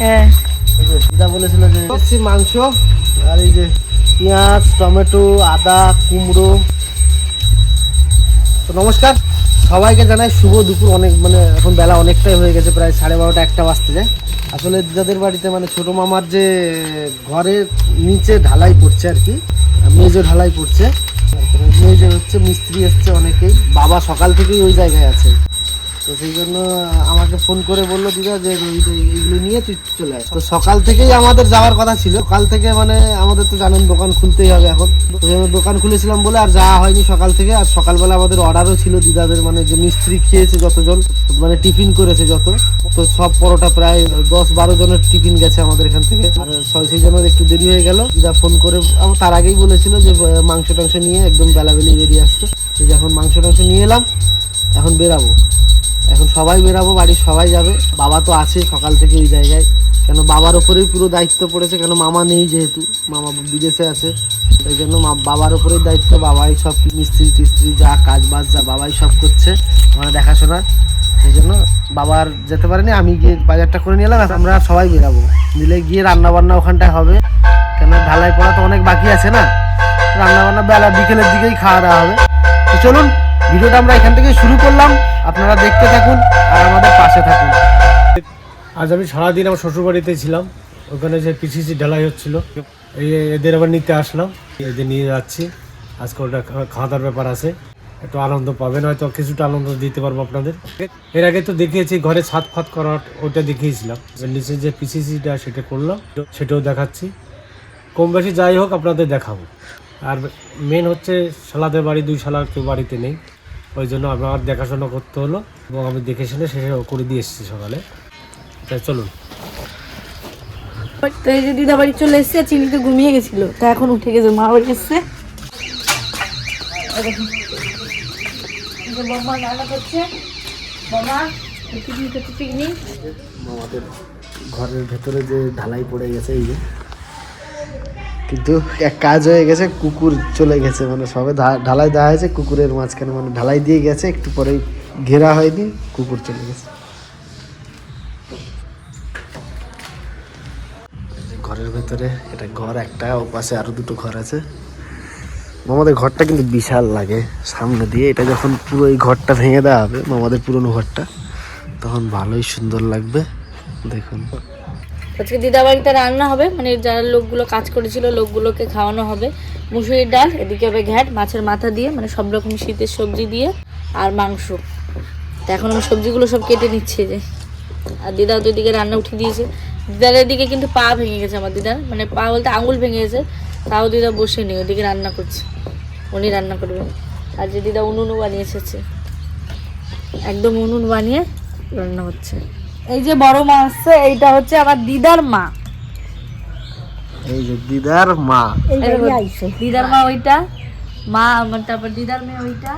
হ্যাঁ। এই যে দিদা বলেছিল যে মাংস আর এই যে পেঁয়াজ টমেটো আদা কুমড়ো। তো নমস্কার। সবাইকে জানাই শুভ দুপুর। অনেক মানে এখন বেলা অনেকটাই হয়ে গেছে প্রায় সাড়ে বারোটা একটা বাজতে যায়। আসলে দিদাদের বাড়িতে মানে ছোট মামার যে ঘরের নিচে ঢালাই পড়ছে আর কি মেজো ঢালাই পড়ছে তারপরে যে হচ্ছে মিস্ত্রি এসছে অনেকেই। বাবা সকাল থেকেই ওই জায়গায় আছে। তো সেই জন্য আমাকে ফোন করে বলল, দিদা, যে এই- এইগুলো নিয়ে তুই চলে আয়। তো সকাল থেকেই আমাদের যাওয়ার কথা ছিল। সকাল থেকে মানে আমাদের তো জানেন, দোকান খুলতেই হবে এখন। তো দোকান খুলেছিলাম বলে আর যাওয়া হয়নি সকাল থেকে। আর সকালবেলা আমাদের অর্ডারও ছিল দিদাদের মানে যে মিস্ত্রি খেয়েছে যতজন মানে টিফিন করেছে যত। তো সব পরোটা প্রায় দশ বারো জনের টিফিন গেছে আমাদের এখান থেকে। আর সেই জন্য একটু দেরি হয়ে গেল। দিদা ফোন করে তার আগেই বলেছিল যে মাংস টাংস নিয়ে একদম বেলাবেলি বেরিয়ে আসতো তো এখন মাংস টাংস নিয়ে এলাম, এখন বেরাবো। এখন সবাই বেরাবো, বাড়ির সবাই যাবে। বাবা তো আছে সকাল থেকে ওই জায়গায়। কেন বাবার ওপরেই পুরো দায়িত্ব পড়েছে, কেন মামা নেই যেহেতু, মামা বিদেশে আছে। সেই জন্য বাবার ওপরেই দায়িত্ব, বাবাই সব মিস্ত্রি টিস্ত্রি যা কাজ বাজ যা বাবাই সব করছে আমরা দেখাশোনা। সেই জন্য বাবার যেতে পারেনি, আমি গিয়ে বাজারটা করে নিয়ে এলাম আমরা সবাই বেরাবো। মিলে গিয়ে রান্না বান্না ওখানটায় হবে। কেন ঢালাই পড়া তো অনেক বাকি আছে না? রান্না বান্না বেলা বিকেলের দিকেই খাওয়া দাওয়া হবে। তো চলুন, ভিডিওটা আমরা এখান থেকে শুরু করলাম। আপনারা দেখতে থাকুন আর আমাদের পাশে থাকুন। আজ আমি সারাদিন আমার শ্বশুরবাড়িতে ছিলাম। ওখানে যে পিসিসি ঢালাই হচ্ছিল, এই এদের আবার নিতে আসলাম। এদের নিয়ে যাচ্ছি। আজকে ওটা খাওয়া ব্যাপার আছে। একটু আনন্দ পাবেন, হয়তো কিছুটা আনন্দ দিতে পারব আপনাদের। এর আগে তো দেখিয়েছি, ঘরে ছাদ ফাত করা, ওটা দেখিয়েছিলাম। নিচে যে পিসিসিটা সেটা করলাম, সেটাও দেখাচ্ছি। কম বেশি যাই হোক, আপনাদের দেখাবো। আর মেন হচ্ছে শালাদের বাড়ি, দুই শালা কেউ বাড়িতে নেই। ওই জন্য আমার দেখাশোনা করতে হলো এবং আমি দেখে শুনে শেষে করে দিয়ে এসেছি সকালে। তাই চলুন। তো এই যে দিদা বাড়ি চলে এসছে চিনি তো ঘুমিয়ে গেছিল। তা এখন উঠে গেছে মা বাড়ি এসছে। রান্না করছে। পিকনিক ঘরের ভেতরে যে ঢালাই পড়ে গেছে এই যে। কিন্তু এক কাজ হয়ে গেছে, কুকুর চলে গেছে মানে সবে ঢালাই দেওয়া হয়েছে, কুকুরের মাঝখানে মানে ঢালাই দিয়ে গেছে, একটু পরেই ঘেরা হয়নি, কুকুর চলে গেছে। ঘরের ভেতরে এটা ঘর, একটা ও পাশে আরও দুটো ঘর আছে। মামাদের ঘরটা কিন্তু বিশাল লাগে, সামনে দিয়ে এটা যখন পুরো এই ঘরটা ভেঙে দেওয়া হবে, মামাদের পুরনো ঘরটা, তখন ভালোই সুন্দর লাগবে, দেখুন। আজকে দিদা বাড়িতে রান্না হবে মানে যারা লোকগুলো কাজ করেছিল, লোকগুলোকে খাওয়ানো হবে। মুসুরির ডাল, এদিকে হবে ঘ্যাট, মাছের মাথা দিয়ে মানে সব রকম শীতের সবজি দিয়ে, আর মাংস। তো এখন আমি সবজিগুলো সব কেটে নিচ্ছে যে। আর দিদা তো এদিকে রান্না উঠিয়ে দিয়েছে। দিদার এদিকে কিন্তু পা ভেঙে গেছে আমার দিদার মানে পা বলতে আঙুল ভেঙে গেছে, তাও দিদা বসে নেই, ওদিকে রান্না করছে। উনি রান্না করবে। আর যে দিদা উনুনও বানিয়ে এসেছে। একদম উনুন বানিয়ে রান্না হচ্ছে। এই যে বড় মা আসছে এইটা হচ্ছে আমার দিদার মা। এই যে দিদার মা। দিদার মা ওইটা মা আমার তারপর দিদার মেয়ে ওইটা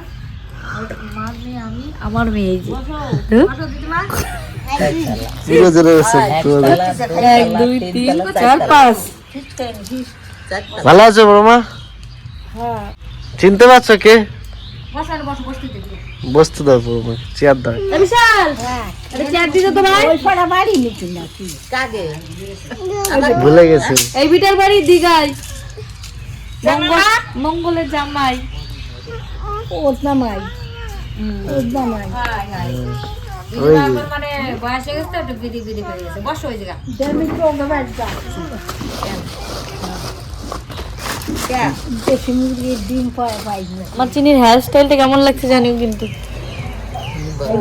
মার মেয়ে আমি আমার মেয়ে এই যে। এক দুই তিন চার পাঁচ। ভালো আছো বড় মা? চিনতে পারছ কে? বসতে দাও চেয়ার দাও। বিশাল! এটা চেয়ার তো ভাই? ভুলে গেছে। এই বিটার বাড়ি মঙ্গল মঙ্গলের জামাই। ওই মানে বয়স হয়ে গেছে তো একটু বিধি বিধি হয়ে গেছে বসো ওই জায়গা আমার চিনির হেয়ার স্টাইলটা কেমন লাগছে জানিও কিন্তু।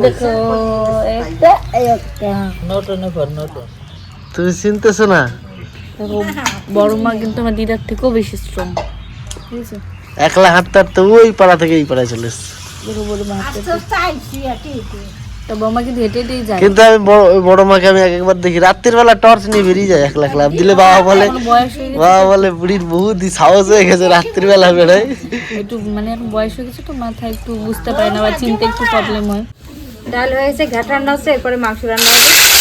দেখো একটা এই একটা তুমি চিনতেছো না? দেখো বড় মা কিন্তু আমার দিদার থেকেও বেশি স্ট্রং বুঝেছ? একলা হাঁটতে হাঁটতে ওই পাড়া থেকে এই পাড়ায় চলে এসছে। দেখো বড় মা হাঁটতে তা বৌমা কিন্তু হেঁটে হেঁটেই যায় কিন্তু আমি বড় বড় মাকে আমি এক একবার দেখি। রাত্রির বেলা টর্চ নিয়ে বেরিয়ে যায় একলা একলা দিলে বাবা বলে বয়স হয়ে বাবা বলে বুড়ির বহুত সাহস হয়ে গেছে রাত্রিবেলা বেড়ায় একটু মানে এখন বয়স হয়ে গেছে তো মাথায় একটু বুঝতে পারে না বা চিনতে একটু প্রবলেম হয়। ডাল হয়েছে ঘাট রান্না হচ্ছে এরপরে মাংস রান্না হবে।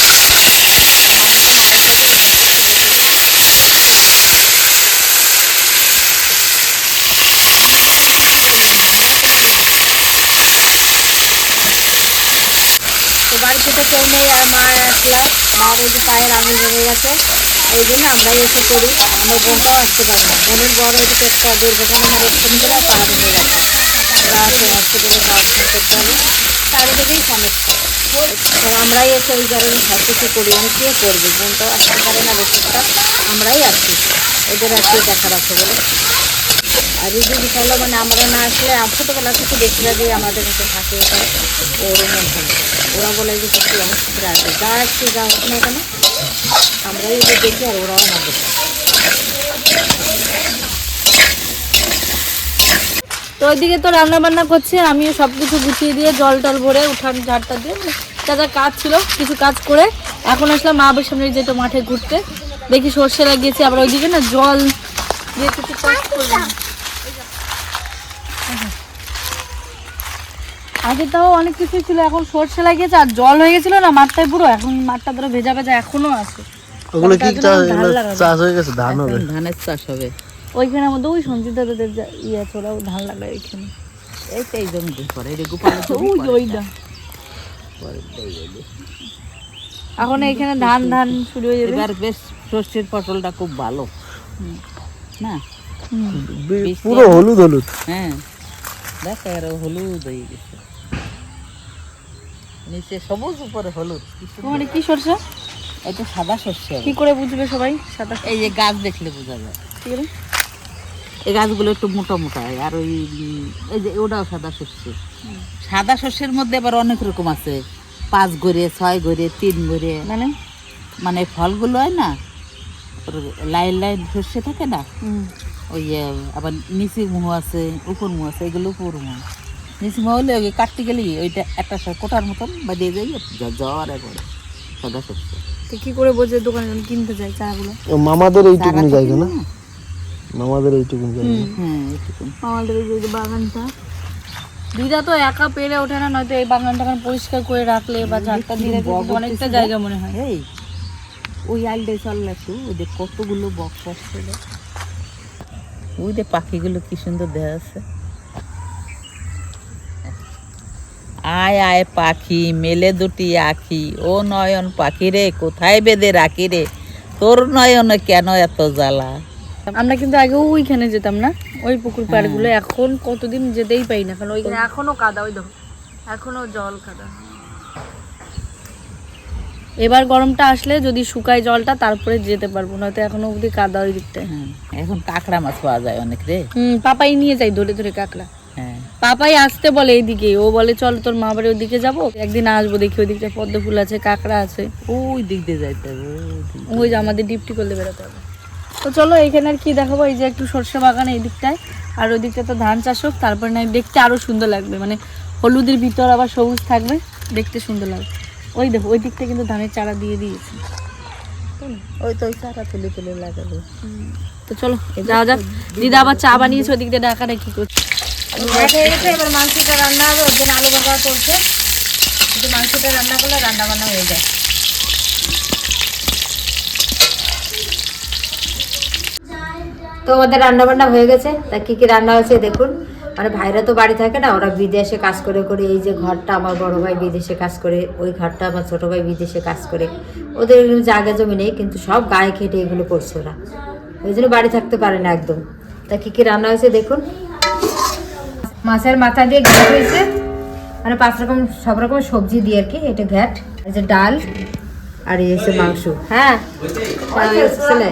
কেউ নেই, আর মা একলা মায়ের যে পায়ের আঙুল ভেঙে গেছে। এই জন্য আমরাই এসে করি আমার বোনটাও আসতে পারে না। বোনের বড় হচ্ছে একটা দুর্ঘটনা অ্যাক্সিডেন্ট করে পা ভেঙে গেছে। রাতে হসপিটালে পাওয়া করতে হবে তার থেকেই সমস্যা। তো আমরাই এসে ওই কারণে সব কিছু করি, আমি কে করব? বোনটাও আসতে পারে না বেশিটা আমরাই আছি। এদের আর কে দেখার আছে বলে? আর বিষয় হলো মানে আমরা না আসলে ছোটোবেলা থেকে যে আমাদের কাছে থাকে ওর থাকে ওরা বলে যে সত্যি অনেক কিছু আছে। যা আসছে যা হোক না কেন আমরাই ওদের দেখি আর ওরাও আমাদের দেখে। তো ওইদিকে তো রান্না বান্না করছে, আমিও সব কিছু গুছিয়ে দিয়ে জল টল ভরে উঠান ঝাড়টা দিয়ে। যা যা কাজ ছিল, কিছু কাজ করে এখন আসলাম মা বাবার সামনে যেটা মাঠে ঘুরতে। দেখি সর্ষে লাগিয়েছি, আবার ওইদিকে না জল দিয়ে কিছু কাজ করলাম। আগে তাও অনেক কিছু ছিল এখন সর্ষে লাগিয়েছে আর জল হয়ে গেছিল না মাঠটায় পুরো এখন মাঠটা ধরো ভেজা ভেজা এখনও আছে। ওগুলো কি চাষ হয়ে গেছে? ধান হবে। ধানের চাষ হবে। ওইখানের মধ্যে ওই সঞ্জিত দাদাদের যা ইয়ে আছে ওরাও ধান লাগায় ওইখানে এই তো এই জমিতে করে এই গোপাল ওই ওইটা। এখন এইখানে ধান ধান শুরু হয়ে যাবে। এবার বেশ ষষ্ঠীর পটলটা খুব ভালো। না? পুরো হলুদ হলুদ। হ্যাঁ। দেখ আর হলুদ হয়ে গেছে। নিচে সবুজ উপরে হলুদ। তোমার কি সরষে? এটা সাদা শস্য কি করে বুঝবে সবাই? সাদা এই যে গাছ দেখলে বোঝা যায়। কি করে? এই গাছগুলো একটু মোটা মোটা হয় আর ওই এই যে ওটাও সাদা শস্য সাদা শস্যের মধ্যে আবার অনেক রকম আছে। পাঁচ গড়ে ছয় গড়ে তিন গড়ে মানে? মানে ফলগুলো হয় না লাইন লাইন শস্য থাকে না? ওই আবার নিচি মুহ আছে উপর মুহ আছে এগুলো উপর মুহ নিচি মুহ হলে ওই কাটতে গেলে ওইটা একটা কোটার মতন বাদিয়ে যাই জ্বর করে সাদা শস্য কি করে বোঝে দোকানে যখন কিনতে যাই চাগুলো মামাদের এইটুকুনি জায়গা না? মামাদের এইটুকুনি জায়গা হ্যাঁ এইটুকু আমাদের এই যে বাগানটা। দিদা তো একা পেরে ওঠে না নয়তো এই বাগানটা এখন পরিষ্কার করে রাখলে বা ঝাড়টা দিলে অনেকটা জায়গা মনে হয়। এই। ওই আলডে চললে একটু ওই যে কতগুলো বক্স আসছিল ওই যে পাখিগুলো কি সুন্দর দেখা যাচ্ছে। আয় আয় পাখি মেলে দুটি আখি। ও নয়ন পাখি রে কোথায় বেঁধে রাখি রে? তোর নয়নে কেন এত জ্বালা? আমরা কিন্তু আগে ওইখানে যেতাম না ওই পুকুর পাড়গুলো। এখন কতদিন যেতেই পাই না কারণ ওইখানে এখনও কাদা ওই দেখো। এখনও জল কাদা। এবার গরমটা আসলে যদি শুকায় জলটা তারপরে যেতে পারব নয়তো এখনও অবধি কাদা ওই দিকটায়। হ্যাঁ, এখন কাঁকড়া মাছ পাওয়া যায় অনেক রে। হুম পাপাই নিয়ে যাই ধরে ধরে কাকড়া। হ্যাঁ। পাপাই আসতে বলে এইদিকে ও বলে চল তোর মা বাড়ির ওদিকে যাব একদিন আসব দেখি ওদিকটা পদ্ম ফুল আছে কাঁকড়া আছে। ওই দিক দিয়ে যাইতে হবে ওই যে আমাদের ডিপটি করলে বেরোতে হবে। তো চলো এখানে আর কি দেখাবো এই যে একটু সর্ষে বাগান এই দিকটায়। আর ওই দিকটা তো ধান চাষ হোক তারপরে না দেখতে আরও সুন্দর লাগবে মানে হলুদের ভিতর আবার সবুজ থাকবে দেখতে সুন্দর লাগবে। ওই দেখো ওই দিকটা কিন্তু ধানের চারা দিয়ে দিয়েছে। ওই তো ওই চারা তুলে তুলে লাগাবে তো চলো যাওয়া যাক। দিদা আবার চা বানিয়েছে ওই দিকটা ঢাকা কি করছে। এবার মাংসটা রান্না হবে ওর জন্য আলু করছে। কিন্তু মাংসটা রান্না করলে রান্না বান্না হয়ে যায়। তো আমাদের রান্না বান্না হয়ে গেছে। তা কি কি রান্না হয়েছে দেখুন। মানে ভাইরা তো বাড়ি থাকে না ওরা বিদেশে কাজ করে করে এই যে ঘরটা আমার বড় ভাই বিদেশে কাজ করে ওই ঘরটা আমার ছোটো ভাই বিদেশে কাজ করে। ওদের এগুলো জায়গা জমি নেই কিন্তু সব গায়ে খেটে এগুলো করছে ওরা। ওই জন্য বাড়ি থাকতে পারে না একদম। তা কী কী রান্না হয়েছে দেখুন। মাছের মাথা দিয়ে ঘ্যাট হয়েছে। মানে পাঁচ রকম সব রকম সবজি দিয়ে আর কি এটা ঘ্যাট এই যে ডাল আর এই হচ্ছে মাংস। হ্যাঁ? ছেলে।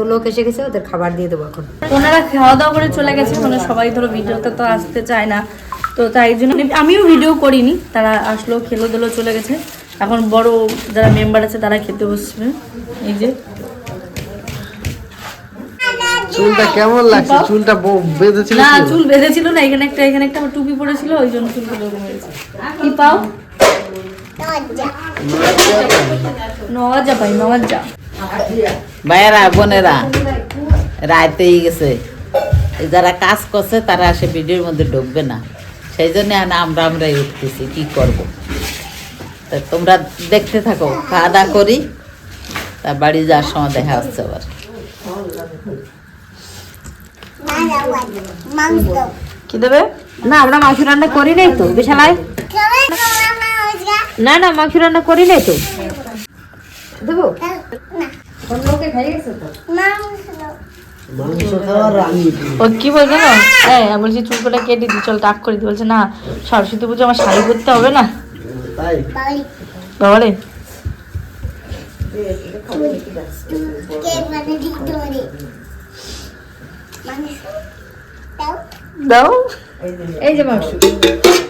তো লোক এসে গেছে ওদের খাবার দিয়ে দেবো এখন। ওনারা খাওয়া দাওয়া করে চলে গেছে মানে সবাই ধরো ভিডিওতে তো আসতে চায় না। তো তাই জন্য আমিও ভিডিও করিনি তারা আসলো খেলো দিলো চলে গেছে। এখন বড় যারা মেম্বার আছে তারা খেতে বসবে। এই যে। চুলটা কেমন লাগছে? চুলটা ব- বেঁধেছিল না চুল বেঁধেছিল না এখানে একটা এখানে একটা টুপি পড়েছিল ওই জন্য চুল হয়েছে কি পাও? নওয়াজা পাই নওয়াজা। ভাইয়েরা, বোনেরা রাতেই গেছে। যারা কাজ করছে, তারা সে ভিডিওর মধ্যে ঢুকবে না। সেই জন্য আমরা আমরাই উঠতেছি, কি করব? তা তোমরা দেখতে থাকো, খাওয়া দাওয়া করি, তা বাড়ি যাওয়ার সময় দেখা হচ্ছে আবার। কি দেবে? না, আমরা মাংস রান্না করি নাই তো, বিশালায়। না না, মাংস রান্না করি নাই তো। দেবো? অন্য লোকে খাইয়ে গেছে তো মাংস ও কি বলছে না হ্যাঁ আমি বলছি চুলকোটা কেটে দিই চল টাক করে দিই বলছে না সরস্বতী পুজো আমার শাড়ি পরতে হবে না? তাই? বাবারে দাও। এই যে মাংস।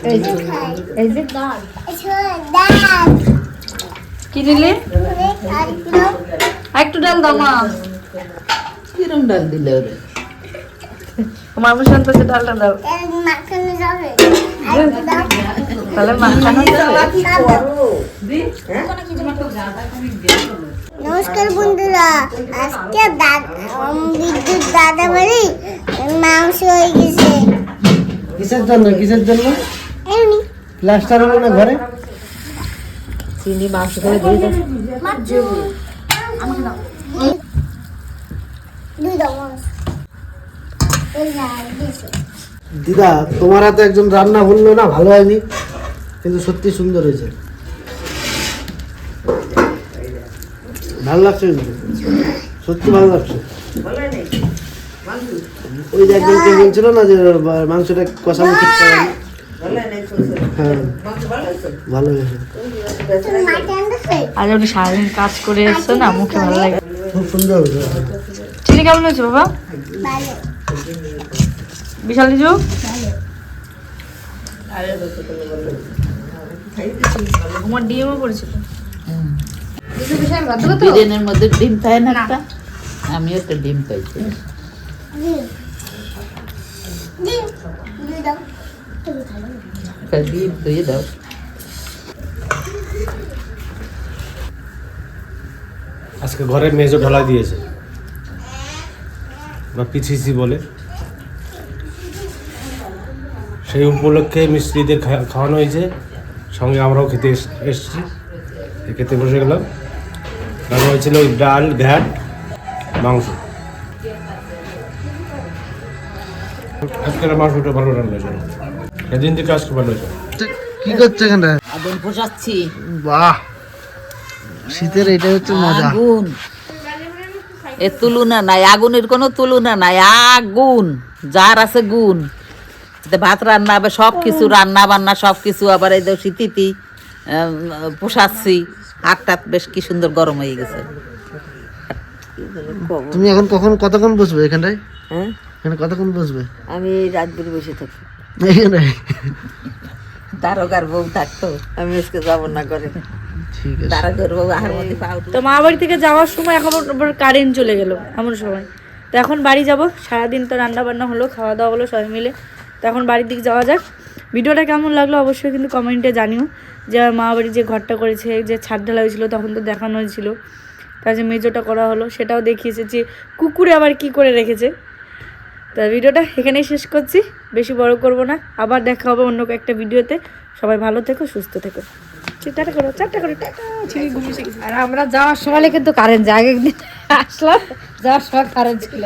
এই যে এই যে। কি দিলে? একটু ডাল দাও মা। কিরম ডাল দিলে ওরে? তো ডালটা দাও। তাহলে মাখানো যাবে নমস্কার বন্ধুরা আজকে বিদ্যুৎ দাদা বাড়ি মাংস হয়ে গেছে। কিসের জন্য কিসের জন্য? প্লাস্টার হলো না ঘরে? চিনি মাংস করে দিয়ে দাও। দিদা তোমার হাতে একজন রান্না বলল না ভালো হয়নি কিন্তু সত্যি সুন্দর হয়েছে। ভালো লাগছে কিন্তু? সত্যি ভালো লাগছে? ওই যে একজন কে বলছিল না যে মাংসটা কষানো ঠিক করেনি। আপনি সারাদিন কাজ করে ভালো লাগে। চিনি কেমন হয়েছে বাবা? বিশাল লিজু আমার ডিএমও পড়েছিল। মধ্যে ডিম না একটা? আমিও একটা ডিম পাইছি দিন। দিন। দুই দাও। তুমি খাবে একটা ডিম ধুয়ে দাও আজকে ঘরে মেজো ঢালাই দিয়েছে। বা পিছিসি বলে। সেই উপলক্ষে মিস্ত্রিদের খাওয়ানো হয়েছে। সঙ্গে আমরাও খেতে এস- এসেছি। খেতে বসে গেলাম। রান্না হয়েছিল ওই ডাল, ঘ্যাট, মাংস। আজকের মাংসটা ভালো রান্না থেকে আজকে ভালো হয়েছে কি করছে এখানটা আগুন পোষাচ্ছি। বাহ। শীতের এটা হচ্ছে মজা। আগুন। এ তুলনা নাই আগুনের কোনো তুলনা নাই আগুন যার আছে গুণ। ভাত রান্না হবে সব কিছু রান্না বান্না সব কিছু আবার এই শীতিতি পোষাচ্ছি। হাতটা বেশ কি সুন্দর গরম হয়ে গেছে। তুমি এখন কখন কতক্ষণ বসবে এখানটায়? হ্যাঁ? এখানে কতক্ষণ বসবে? আমি রাত বসে থাকি। এখানে দারোগার বউ থাকতো আমি আজকে যাব না করে তো মা বাড়ি থেকে যাওয়ার সময় এখন কারেন্ট চলে গেল এমন সময়। তো এখন বাড়ি যাব সারাদিন তো রান্না বান্না হলো খাওয়া দাওয়া হলো সবাই মিলে। তো এখন বাড়ির দিকে যাওয়া যাক। ভিডিওটা কেমন লাগল অবশ্যই কিন্তু কমেন্টে জানিও। যে মা বাড়ি যে ঘরটা করেছে যে ছাদ ঢালা হয়েছিল তখন তো দেখানো হয়েছিল। তার যে মেজোটা করা হলো সেটাও দেখিয়েছে যে কুকুরে আবার কি করে রেখেছে। তা ভিডিওটা এখানেই শেষ করছি। বেশি বড় করব না। আবার দেখা হবে অন্য একটা ভিডিওতে। সবাই ভালো থেকো, সুস্থ থেকো। টাটা করো চারটা করো আর আমরা যাওয়ার সময় কিন্তু কারেন্ট যায়। একদিন আসলাম, যাওয়ার সময় কারেন্ট ছিল।